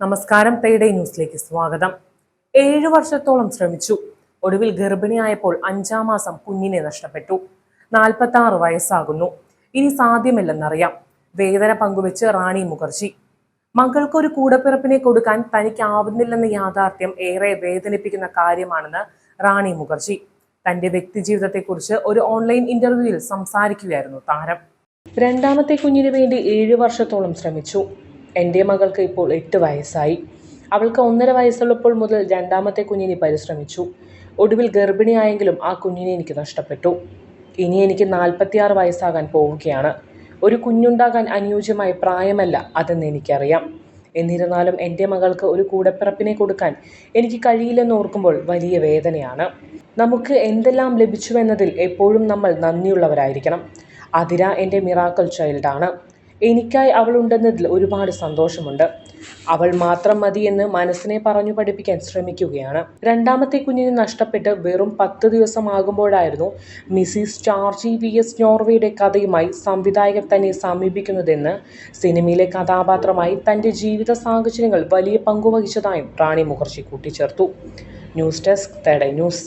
നമസ്കാരം പേഡേ ന്യൂസിലേക്ക് സ്വാഗതം. ഏഴു വർഷത്തോളം ശ്രമിച്ചു. ഒടുവിൽ ഗർഭിണിയായപ്പോൾ അഞ്ചാം മാസം കുഞ്ഞിനെ നഷ്ടപ്പെട്ടു. നാൽപ്പത്തി ആറ് വയസ്സാകുന്നു. ഇനി സാധ്യമല്ലെന്നറിയാം. വേദന പങ്കുവെച്ച് റാണി മുഖർജി. മകൾക്കൊരു കൂടപ്പിറപ്പിനെ കൊടുക്കാൻ തനിക്കാവുന്നില്ലെന്ന യാഥാർത്ഥ്യം ഏറെ വേദനിപ്പിക്കുന്ന കാര്യമാണെന്ന് റാണി മുഖർജി. തന്റെ വ്യക്തിജീവിതത്തെക്കുറിച്ച് ഒരു ഓൺലൈൻ ഇന്റർവ്യൂവിൽ സംസാരിക്കുകയായിരുന്നു താരം. രണ്ടാമത്തെ കുഞ്ഞിനു വേണ്ടി ഏഴു വർഷത്തോളം ശ്രമിച്ചു. എന്റെ മകൾക്ക് ഇപ്പോൾ എട്ട് വയസ്സായി. അവൾക്ക് ഒന്നര വയസ്സുള്ളപ്പോൾ മുതൽ രണ്ടാമത്തെ കുഞ്ഞിനെ പരിശ്രമിച്ചു. ഒടുവിൽ ഗർഭിണിയായെങ്കിലും ആ കുഞ്ഞിനെ എനിക്ക് നഷ്ടപ്പെട്ടു. ഇനി എനിക്ക് നാൽപ്പത്തിയാറ് വയസ്സാകാൻ പോവുകയാണ്. ഒരു കുഞ്ഞുണ്ടാകാൻ അനുയോജ്യമായ പ്രായമല്ല അതെന്ന് എനിക്കറിയാം. എന്നിരുന്നാലും എന്റെ മകൾക്ക് ഒരു കൂടപ്പിറപ്പിനെ കൊടുക്കാൻ എനിക്ക് കഴിയില്ലെന്ന് ഓർക്കുമ്പോൾ വലിയ വേദനയാണ്. നമുക്ക് എന്തെല്ലാം ലഭിച്ചുവെന്നതിൽ എപ്പോഴും നമ്മൾ നന്ദിയുള്ളവരായിരിക്കണം. അതിര എന്റെ മിറാക്കൽ ചൈൽഡാണ്. എനിക്കായി അവളുണ്ടെന്നതിൽ ഒരുപാട് സന്തോഷമുണ്ട്. അവൾ മാത്രം മതിയെന്ന് മനസ്സിനെ പറഞ്ഞു പഠിപ്പിക്കാൻ ശ്രമിക്കുകയാണ്. രണ്ടാമത്തെ കുഞ്ഞിനെ നഷ്ടപ്പെട്ട് വെറും പത്ത് ദിവസമാകുമ്പോഴായിരുന്നു മിസിസ് ചാർജി വി എസ് നോർവേയുടെ കഥയുമായി സംവിധായകൻ തന്നെ സമീപിക്കുന്നതെന്ന് സിനിമയിലെ കഥാപാത്രമായി തന്റെ ജീവിത സാഹചര്യങ്ങൾ വലിയ പങ്കുവഹിച്ചതായും റാണി മുഖർജി കൂട്ടിച്ചേർത്തു. ന്യൂസ് ഡെസ്ക് തേടൈ ന്യൂസ്.